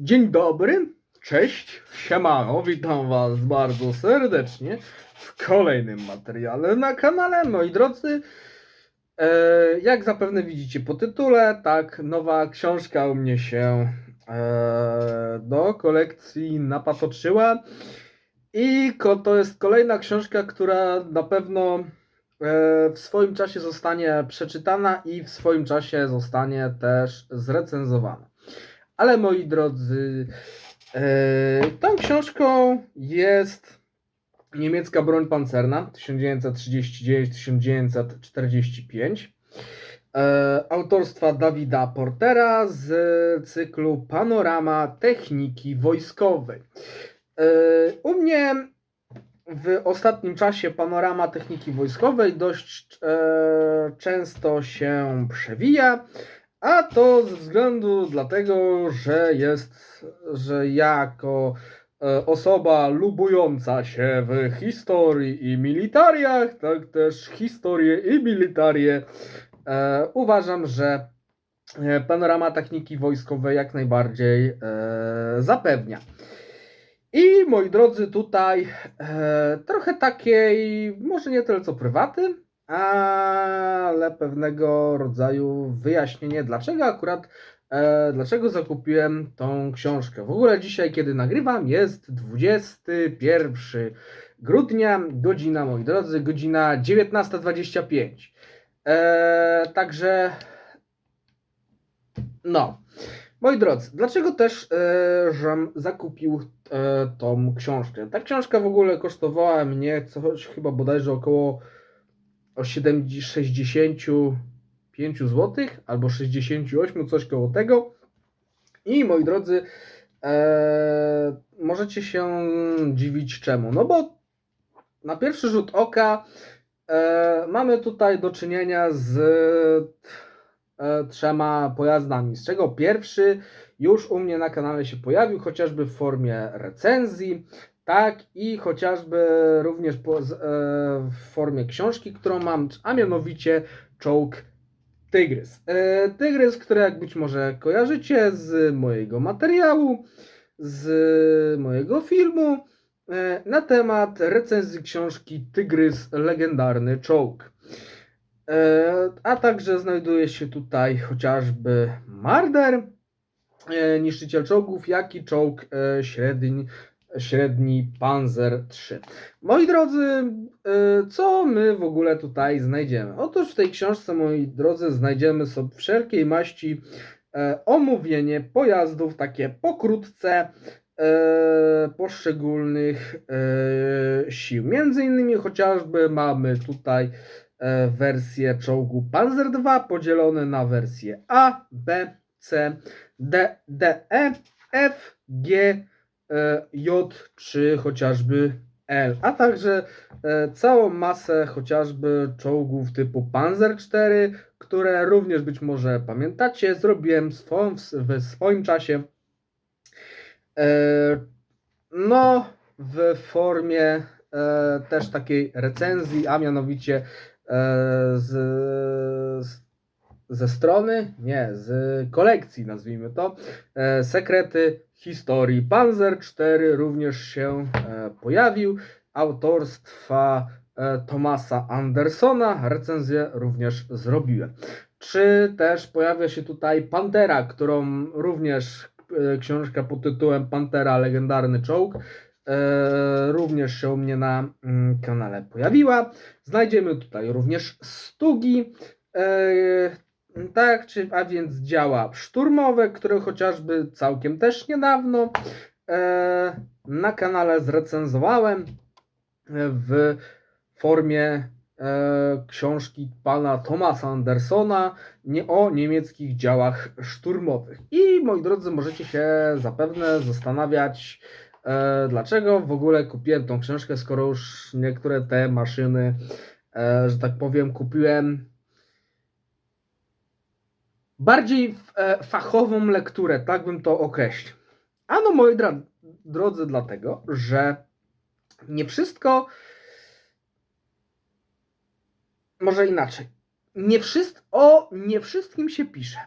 Dzień dobry, cześć, siemano, witam was bardzo serdecznie w kolejnym materiale na kanale, moi drodzy. E, jak zapewne widzicie po tytule, tak, nowa książka u mnie się e, do kolekcji napatoczyła. I to jest kolejna książka, która na pewno e, w swoim czasie zostanie przeczytana i w swoim czasie zostanie też zrecenzowana. Ale moi drodzy, e, tą książką jest niemiecka broń pancerna 1939-1945 e, autorstwa Dawida Portera z cyklu Panorama Techniki Wojskowej. E, U mnie w ostatnim czasie panorama techniki wojskowej dość często się przewija, a to ze względu dlatego, że jest, że jako e, osoba lubująca się w historii i militariach, tak też historię i militarię, e, uważam, że e, panorama techniki wojskowej jak najbardziej zapewnia. I moi drodzy, tutaj e, trochę takiej, może nie tyle co prywaty, ale pewnego rodzaju wyjaśnienie, dlaczego akurat, e, dlaczego zakupiłem tą książkę. W ogóle dzisiaj, kiedy nagrywam, jest 21 grudnia, godzina, moi drodzy, godzina 19.25. E, także, no. Moi drodzy, dlaczego też e, żem zakupił e, tą książkę? Ta książka w ogóle kosztowała mnie coś chyba bodajże około o 70, 65 zł albo 68, coś koło tego. I moi drodzy, e, możecie się dziwić czemu. No bo na pierwszy rzut oka e, mamy tutaj do czynienia z e, trzema pojazdami, z czego pierwszy już u mnie na kanale się pojawił, chociażby w formie recenzji, tak i chociażby również po, z, e, w formie książki, którą mam, a mianowicie czołg Tygrys. E, Tygrys, który jak być może kojarzycie z mojego materiału, z mojego filmu e, na temat recenzji książki Tygrys Legendarny Czołg. E, A także znajduje się tutaj chociażby Marder, e, niszczyciel czołgów, jak i czołg e, średni, średni Panzer III. Moi drodzy, e, co my w ogóle tutaj znajdziemy? Otóż w tej książce, moi drodzy, znajdziemy sobie wszelkiej maści e, omówienie pojazdów, takie pokrótce e, poszczególnych e, sił. Między innymi chociażby mamy tutaj wersję czołgu Panzer II podzielone na wersje A, B, C, D, D, E, F, G, J czy chociażby L, a także e, całą masę chociażby czołgów typu Panzer IV, które również być może pamiętacie, zrobiłem swą, w swoim czasie. E, no w formie e, też takiej recenzji, a mianowicie e, z, z, ze strony, nie, z kolekcji nazwijmy to, e, Sekrety Historii Panzer IV również się e, pojawił, autorstwa e, Tomasa Andersona, recenzję również zrobiłem. Czy też pojawia się tutaj Pantera, którą również książka pod tytułem Pantera Legendarny Czołg również się u mnie na mm, kanale pojawiła. Znajdziemy tutaj również Stugi, tak, czy, a więc działa szturmowe, które chociażby całkiem też niedawno e, na kanale zrecenzowałem w formie e, książki pana Thomasa Andersona nie, o niemieckich działach szturmowych. I moi drodzy, możecie się zapewne zastanawiać, e, dlaczego w ogóle kupiłem tą książkę, skoro już niektóre te maszyny, e, że tak powiem, kupiłem bardziej e, fachową lekturę, tak bym to określił. Ano, moi dra- drodzy, dlatego, że nie wszystko, może inaczej, nie wszystko, o nie wszystkim się pisze.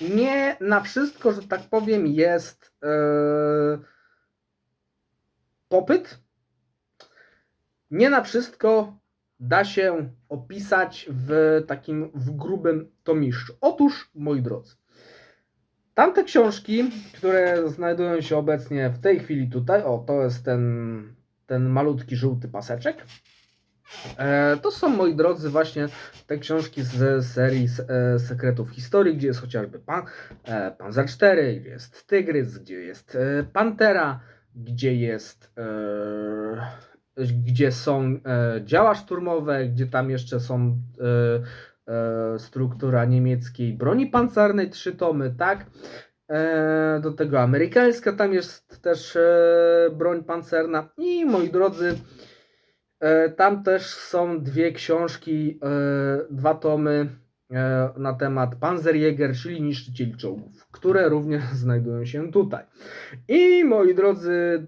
nie na wszystko, że tak powiem, jest e, popyt. Nie na wszystko da się opisać w takim w grubym tomiszczu. Otóż, moi drodzy, tamte książki, które znajdują się obecnie w tej chwili tutaj, o, to jest ten, ten malutki żółty paseczek. E, To są, moi drodzy, właśnie te książki z serii e, Sekretów Historii, gdzie jest chociażby pan, e, Panzer 4, gdzie jest Tygrys, gdzie jest Pantera, gdzie jest gdzie są e, działa szturmowe, gdzie tam jeszcze są e, e, struktura niemieckiej broni pancernej, trzy tomy, tak? Do tego amerykańska, tam jest też broń pancerna i moi drodzy, Tam też są dwie książki, dwa tomy na temat Panzerjäger, czyli niszczycieli czołgów, które również znajdują się tutaj. I moi drodzy,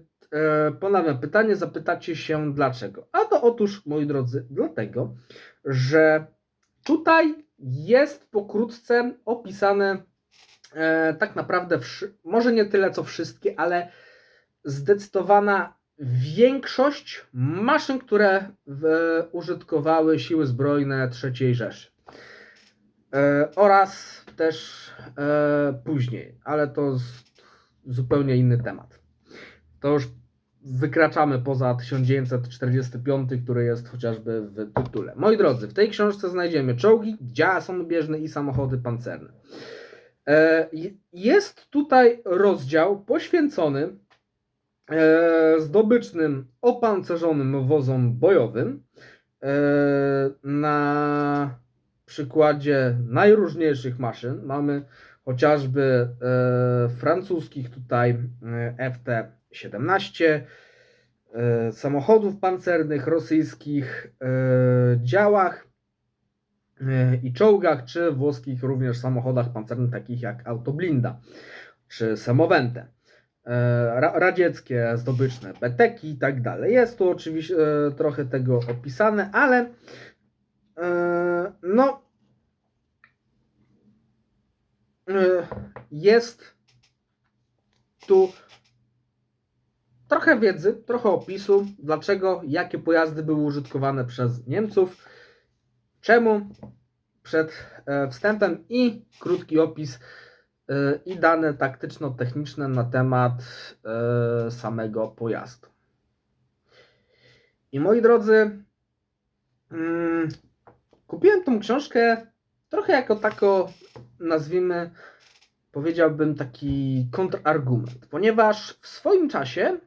ponawiam pytanie, zapytacie się dlaczego. A to otóż, moi drodzy, dlatego, że tutaj jest pokrótce opisane e, tak naprawdę, może nie tyle co wszystkie, ale zdecydowana większość maszyn, które użytkowały siły zbrojne III Rzeszy. E, oraz też e, później, ale to zupełnie inny temat. To już wykraczamy poza 1945, który jest chociażby w tytule. Moi drodzy, w tej książce znajdziemy czołgi, działa samobieżne i samochody pancerne. E, jest tutaj rozdział poświęcony e, zdobycznym opancerzonym wozom bojowym e, na przykładzie najróżniejszych maszyn. Mamy chociażby e, francuskich tutaj e, FT-17, e, samochodów pancernych rosyjskich, działach i czołgach, czy włoskich również samochodach pancernych takich jak Autoblinda czy Samowente ra- radzieckie zdobyczne, beteki i tak dalej. Jest tu oczywiście trochę tego opisane, ale no e, jest tu trochę wiedzy, trochę opisu, dlaczego, jakie pojazdy były użytkowane przez Niemców, czemu przed e, wstępem i krótki opis e, i dane taktyczno-techniczne na temat e, samego pojazdu. I moi drodzy, mm, kupiłem tą książkę trochę jako tako, nazwijmy, powiedziałbym taki kontrargument, ponieważ w swoim czasie,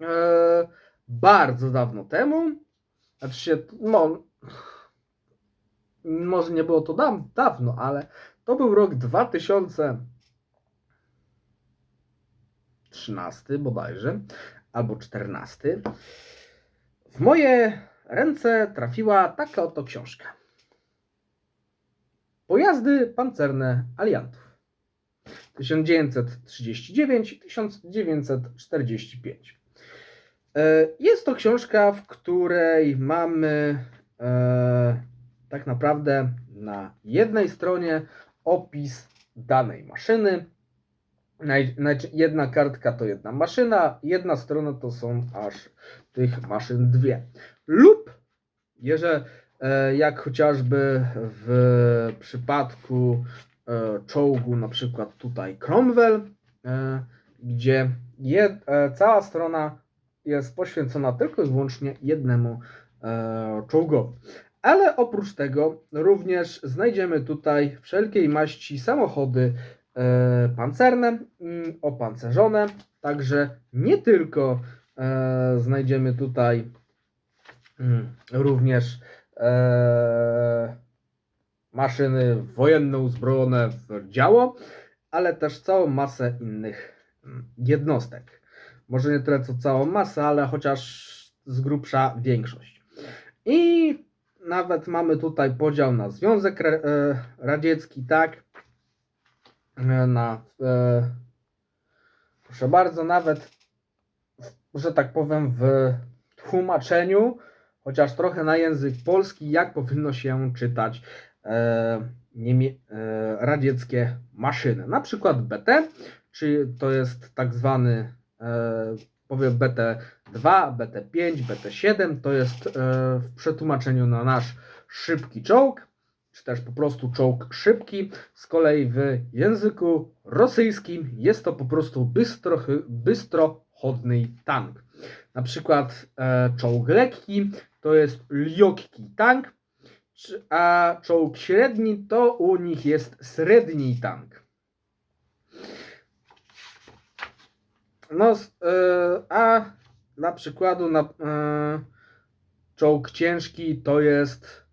e, bardzo dawno temu, znaczy się, no, może nie było to da- dawno, ale to był rok 2013 bodajże, albo 14. W moje ręce trafiła taka oto książka. Pojazdy pancerne aliantów. 1939-1945. E, Jest to książka, w której mamy e, tak naprawdę na jednej stronie opis danej maszyny. Jedna kartka to jedna maszyna, jedna strona to są aż tych maszyn dwie. Lub jeżeli jak chociażby w przypadku e, czołgu, na przykład tutaj Cromwell, e, gdzie e, cała strona jest poświęcona tylko i wyłącznie jednemu e, czołgowi. Ale oprócz tego również znajdziemy tutaj wszelkiej maści samochody e, pancerne, mm, opancerzone. Także nie tylko e, znajdziemy tutaj mm, również e, maszyny wojenne uzbrojone w działo, ale też całą masę innych mm, jednostek. Może nie tyle co całą masę, ale chociaż z grubsza większość. I nawet mamy tutaj podział na Związek e, Radziecki, tak? E, Na, e, proszę bardzo, nawet, że tak powiem, w tłumaczeniu, chociaż trochę na język polski, jak powinno się czytać e, niemie- e, radzieckie maszyny. Na przykład BT, czyli to jest tak zwany e, powiem BT2, BT5, BT7, to jest e, w przetłumaczeniu na nasz szybki czołg, czy też po prostu czołg szybki. Z kolei w języku rosyjskim jest to po prostu bystro, bystrochodny tank. Na przykład e, czołg lekki to jest liokki tank, a czołg średni to u nich jest średni tank. No, e, a na przykładu na, e, czołg ciężki to jest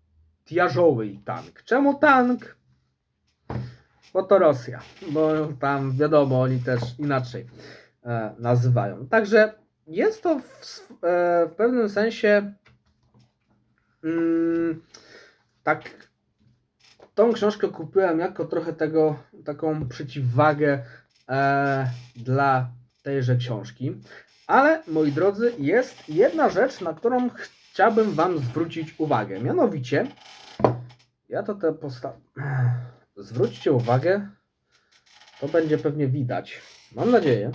tiażowy tank. Czemu tank? Bo to Rosja, bo tam wiadomo, oni też inaczej e, nazywają. Także jest to w, e, w pewnym sensie mm, tak. Tą książkę kupiłem jako trochę tego, taką przeciwwagę e, dla tejże książki. Ale moi drodzy, jest jedna rzecz, na którą chciałbym Wam zwrócić uwagę. Mianowicie, ja to te postawię. Zwróćcie uwagę, to będzie pewnie widać. Mam nadzieję.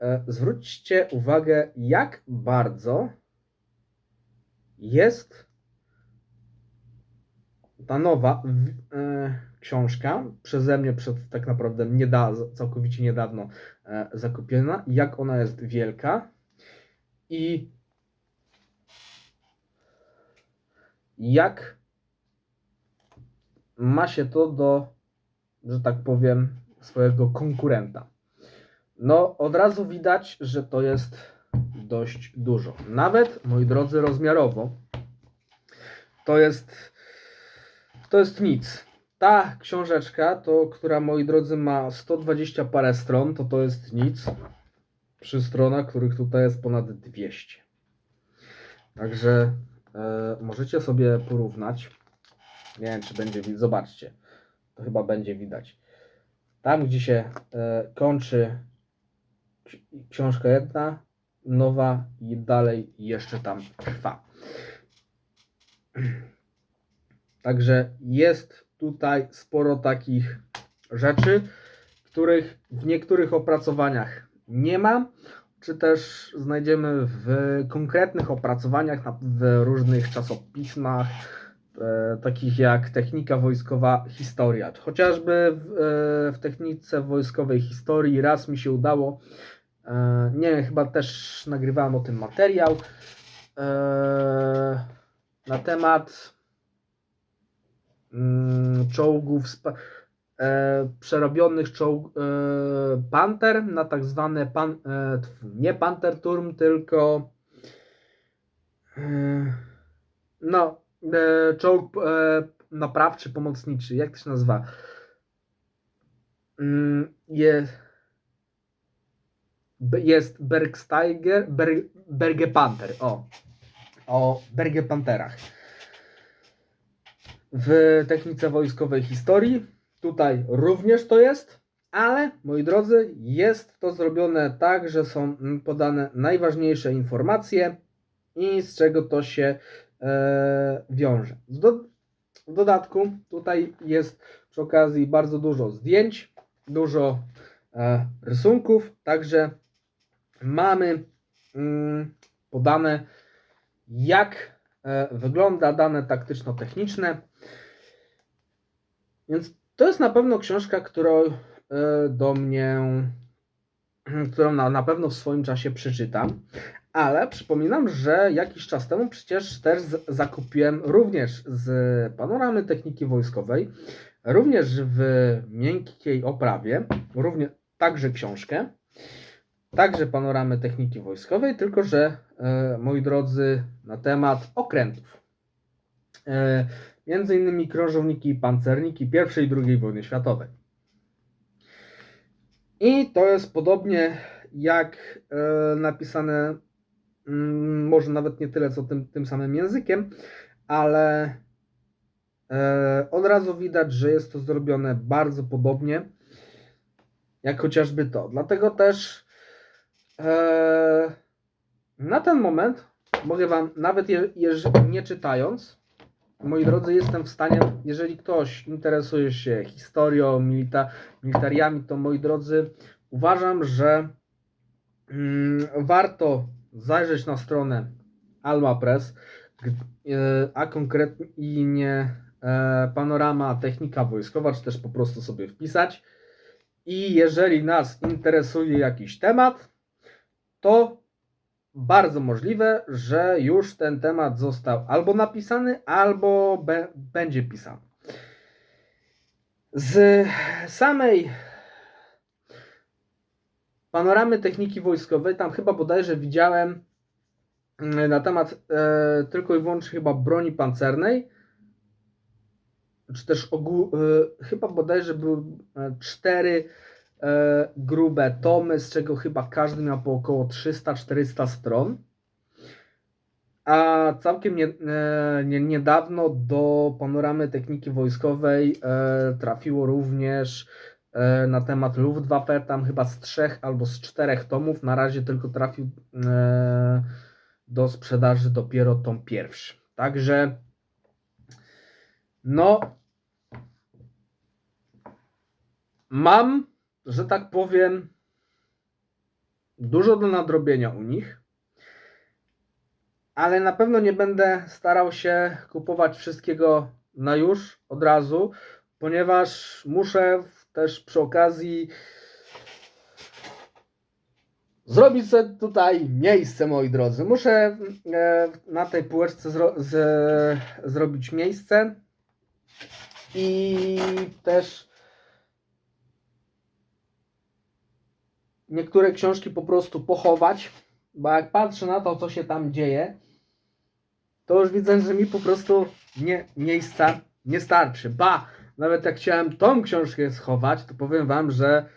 E, Zwróćcie uwagę, jak bardzo jest ta nowa e, książka przeze mnie przed tak naprawdę nieda, całkowicie niedawno e, zakupiona, jak ona jest wielka i jak ma się to do, że tak powiem, swojego konkurenta. No, od razu widać, że to jest dość dużo. Nawet, moi drodzy, rozmiarowo to jest to jest nic. Ta książeczka, to, która moi drodzy ma 120 parę stron, to to jest nic przy stronach, których tutaj jest ponad 200. Także e, możecie sobie porównać. Nie wiem, czy będzie widać. Zobaczcie. To chyba będzie widać. Tam, gdzie się e, kończy książka jedna, nowa i dalej jeszcze tam trwa. Także jest tutaj sporo takich rzeczy, których w niektórych opracowaniach nie ma, czy też znajdziemy w konkretnych opracowaniach w różnych czasopismach, e, takich jak Technika Wojskowa Historia. Chociażby w, e, w Technice Wojskowej Historii raz mi się udało, nie wiem, chyba też nagrywałem o tym materiał, e, na temat mm, czołgów e, przerobionych czołg e, Panther na tak zwane pan, e, nie Panther Turm, tylko e, no e, czołg e, naprawczy, pomocniczy, jak to się nazywa? Mm, jest jest Bergsteiger, Ber, Berge Panther, o, o Berge Panterach w technice wojskowej historii. Tutaj również to jest, ale moi drodzy, jest to zrobione tak, że są podane najważniejsze informacje i z czego to się e, wiąże. W, do, w dodatku tutaj jest przy okazji bardzo dużo zdjęć, dużo e, rysunków, także mamy mm, podane jak e, wygląda dane taktyczno-techniczne. Więc to jest na pewno książka, którą e, do mnie, którą na, na pewno w swoim czasie przeczytam. Ale przypominam, że jakiś czas temu przecież też zakupiłem również z panoramy techniki wojskowej, również w miękkiej oprawie, również także książkę, także panoramy techniki wojskowej, tylko że e, moi drodzy, na temat okrętów. E, między innymi krążowniki i pancerniki I i II wojny światowej. I to jest podobnie jak e, napisane, mm, może nawet nie tyle co tym, tym samym językiem, ale od razu widać, że jest to zrobione bardzo podobnie, jak chociażby to. Dlatego też na ten moment mogę Wam, nawet je, nie czytając, moi drodzy, jestem w stanie, jeżeli ktoś interesuje się historią, milita, militariami, to moi drodzy, uważam, że mm, warto zajrzeć na stronę Alma Press, e, a konkretnie e, panorama technika wojskowa, czy też po prostu sobie wpisać. I jeżeli nas interesuje jakiś temat, to bardzo możliwe, że już ten temat został albo napisany, albo będzie pisany. Z samej panoramy techniki wojskowej, tam chyba bodajże widziałem mm, na temat e, tylko i wyłącznie chyba broni pancernej, czy też ogół, e, chyba bodajże były e, cztery grube tomy, z czego chyba każdy miał po około 300-400 stron. A całkiem nie, e, nie, niedawno do panoramy techniki wojskowej e, trafiło również e, na temat Luftwaffe, tam chyba z trzech albo z czterech tomów. Na razie tylko trafił e, do sprzedaży dopiero tom pierwszy. Także no mam, że tak powiem, dużo do nadrobienia u nich, ale na pewno nie będę starał się kupować wszystkiego na już od razu, ponieważ muszę też przy okazji zrobić sobie tutaj miejsce, moi drodzy. Muszę e, na tej półeczce zro, z, zrobić miejsce i też niektóre książki po prostu pochować, bo jak patrzę na to, co się tam dzieje, to już widzę, że mi po prostu nie, miejsca nie starczy. Ba, nawet jak chciałem tą książkę schować, to powiem wam, że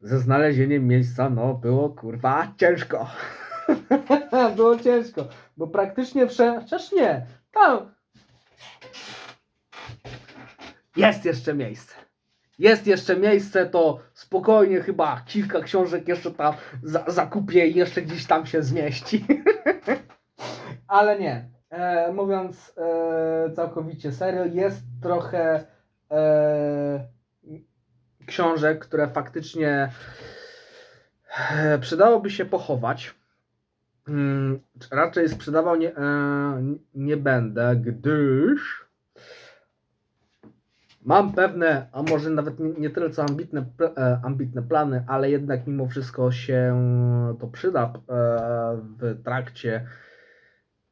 ze znalezieniem miejsca, no było kurwa ciężko. było ciężko, bo praktycznie wsze... chociaż nie, tam jest jeszcze miejsce. Jest jeszcze miejsce, to spokojnie chyba kilka książek jeszcze tam za, zakupię i jeszcze gdzieś tam się zmieści. Ale nie. E, mówiąc e, całkowicie serio, jest trochę e, książek, które faktycznie e, przydałoby się pochować. Mm, raczej sprzedawał nie, e, nie będę, gdyż mam pewne, a może nawet nie, tyle co ambitne, e, ambitne plany, ale jednak mimo wszystko się to przyda e, w trakcie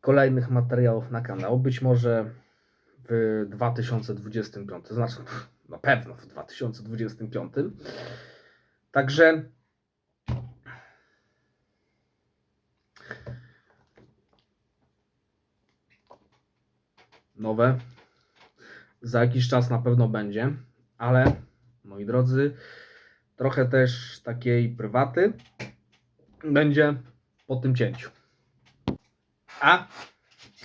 kolejnych materiałów na kanał. Być może w 2025, to znaczy na pewno w 2025. Także nowe za jakiś czas na pewno będzie, ale moi drodzy, trochę też takiej prywaty będzie po tym cięciu. A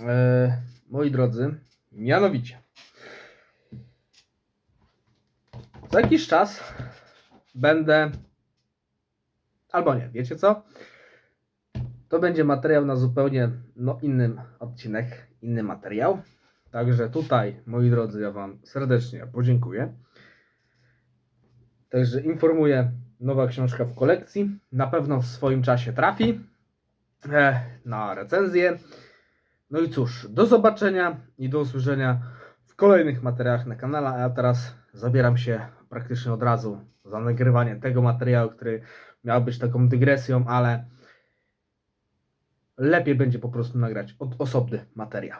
e, moi drodzy, mianowicie za jakiś czas będę albo nie, wiecie co? To będzie materiał na zupełnie no, innym odcinek, inny materiał. Także tutaj, moi drodzy, ja Wam serdecznie podziękuję. Także informuję, nowa książka w kolekcji. Na pewno w swoim czasie trafi e, na recenzję. No i cóż, do zobaczenia i do usłyszenia w kolejnych materiałach na kanale. A ja teraz zabieram się praktycznie od razu za nagrywanie tego materiału, który miał być taką dygresją, ale lepiej będzie po prostu nagrać od osobny materiał.